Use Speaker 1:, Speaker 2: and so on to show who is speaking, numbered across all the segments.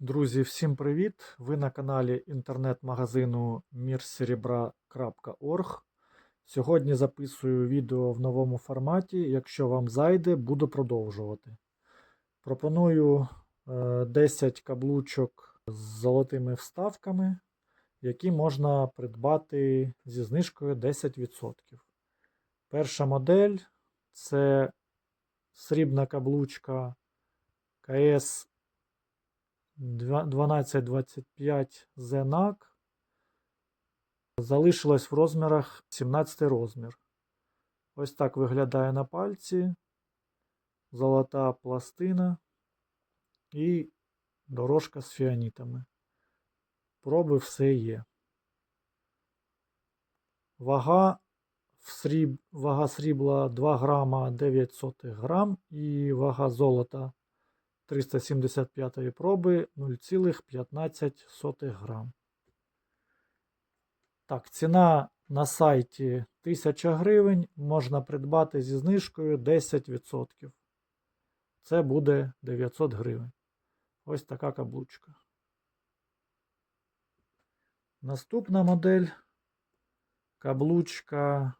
Speaker 1: Друзі, всім привіт! Ви на каналі інтернет-магазину мірсеребра.орг. Сьогодні записую відео в новому форматі. Якщо вам зайде, буду продовжувати. Пропоную е, 10 каблучок з золотими вставками, які можна придбати зі знижкою 10%. Перша модель це срібна каблучка КС 1225 ZNAC залишилось в розмірах 17 розмір. Ось так виглядає на пальці. Золота пластина і дорожка з фіанітами. Проби все є. Вага, в сріб... Вага срібла 2 грама 9 сотих грам і вага золота 375 проби 0,15 грам. Так, ціна на сайті 1000 гривень можна придбати зі знижкою 10%. Це буде 900 гривень. Ось така каблучка. Наступна модель каблучка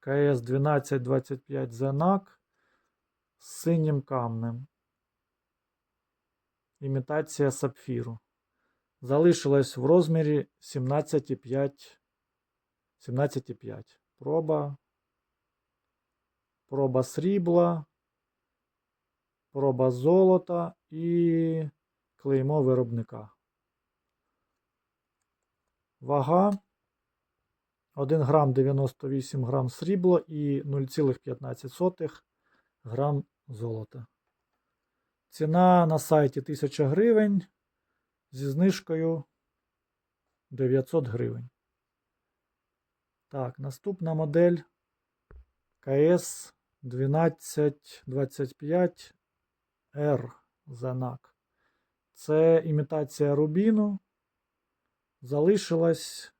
Speaker 1: КС 1225 ZNAC з синім камнем імітація сапфіру. Залишилось в розмірі 17,5. 17,5. Проба. Проба срібла. Проба золота і клеймо виробника. Вага 1 грам 98 грам срібла і 0,15 грам золота. Ціна на сайті 1000 гривень зі знижкою 900 гривень. Так, наступна модель КС 1225 R Занак. Це імітація рубіну. Залишилась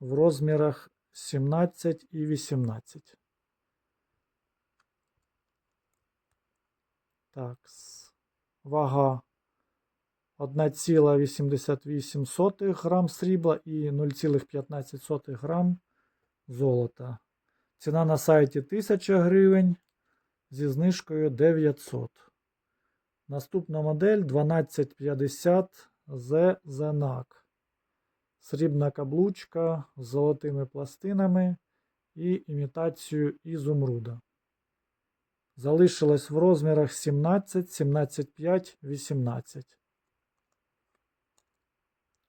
Speaker 1: в розмірах 17 і 18. Так, вага 1,88 грам срібла і 0,15 грам золота. Ціна на сайті 1000 гривень зі знижкою 900. Наступна модель 1250 Z ZNAC. Срібна каблучка з золотими пластинами і імітацією ізумруда. Залишилось в розмірах 17, 17,5, 18.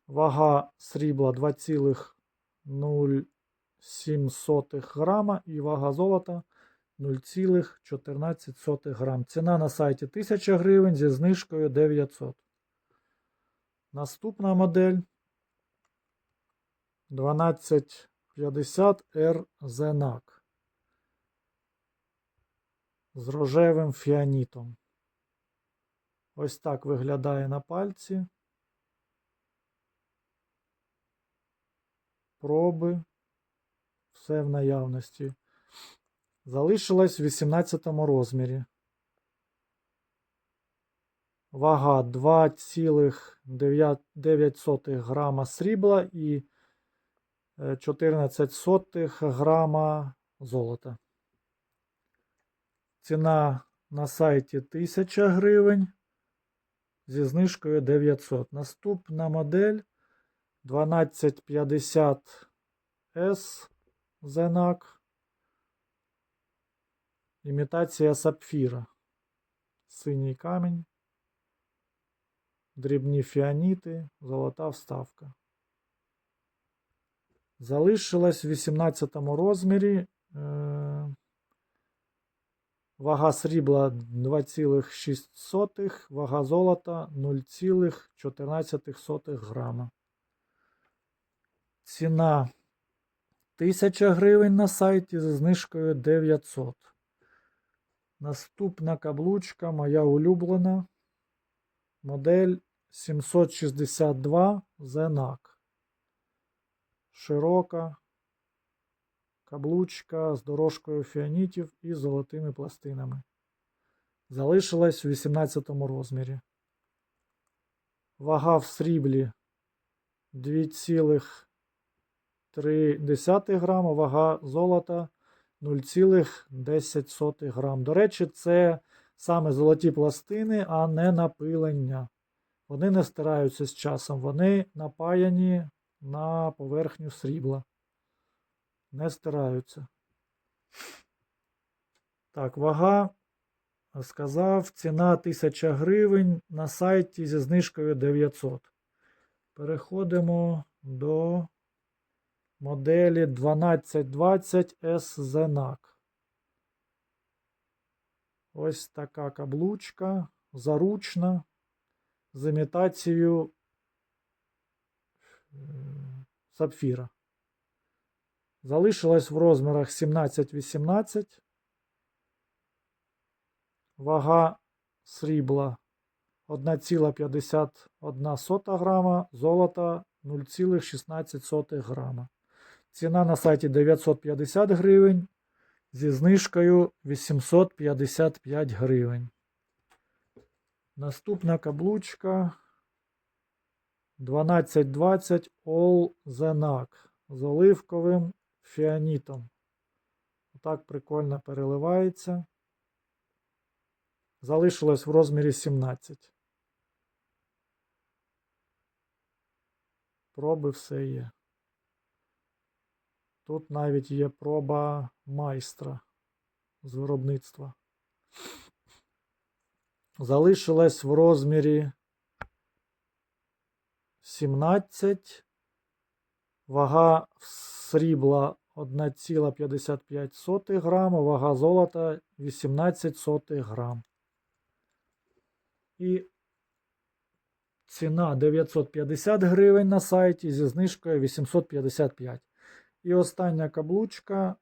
Speaker 1: Вага срібла 2,07 грама і вага золота 0,14 грам. Ціна на сайті 1000 гривень зі знижкою 900. Наступна модель 1250 R ZNAC з рожевим фіанітом. Ось так виглядає на пальці. Проби. Все в наявності. Залишилось в 18 розмірі. Вага 2,9 грама срібла і 14 сотих грама золота. Ціна на сайті 1000 гривень зі знижкою 900. Наступна модель 1250 S ZNAC. Імітація сапфіра. Синій камінь. Дрібні фіаніти, золота вставка. Залишилась в 18 розмірі. Е Вага срібла 2,6, вага золота 0,14 грама. Ціна 1000 гривень на сайті зі знижкою 900. Наступна каблучка моя улюблена. Модель 762 ZNAC. Широка. Каблучка з дорожкою фіанітів і золотими пластинами. Залишилась у 18 розмірі. Вага в сріблі 2,3 грама, вага золота 0,10 грам. До речі, це саме золоті пластини, а не напилення. Вони не стираються з часом, вони напаяні на поверхню срібла. Не стираються. Так, вага. Сказав, ціна 1000 гривень на сайті зі знижкою 900. Переходимо до моделі 1220 SZNAC. Ось така каблучка, заручна, з імітацією е, сапфіра. Залишилась в розмірах 17-18. Вага срібла 1,51 грама, золота 0,16 грама. Ціна на сайті 950 гривень. Зі знижкою 855 гривень. Наступна каблучка 1220 All Zenac з оливковим фіанітом. Так прикольно переливається. Залишилось в розмірі 17. Проби все є. Тут навіть є проба майстра з виробництва. Залишилось в розмірі 17. Вага срібла 1,55 грама, вага золота 18 сотих грам. І ціна 950 гривень на сайті зі знижкою 855. І остання каблучка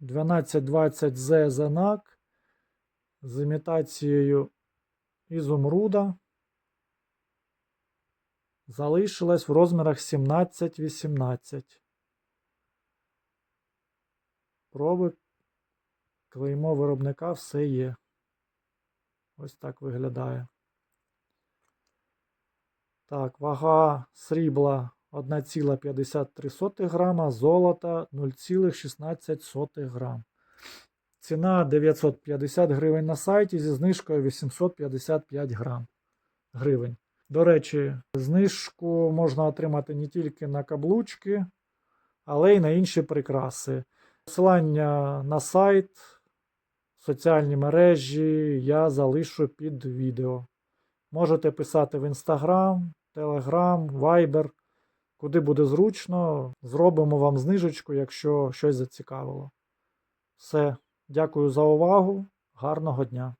Speaker 1: 1220 z Zenac з імітацією ізумруда. Залишилась в розмірах 17-18. Проби, клеймо виробника все є. Ось так виглядає. Так, вага срібла 1,53 грама, золота 0,16 грам. Ціна 950 гривень на сайті зі знижкою 855 грам. гривень. До речі, знижку можна отримати не тільки на каблучки, але й на інші прикраси. Посилання на сайт, соціальні мережі я залишу під відео. Можете писати в Instagram, Telegram, Viber. Куди буде зручно, зробимо вам знижечку, якщо щось зацікавило. Все, дякую за увагу. Гарного дня!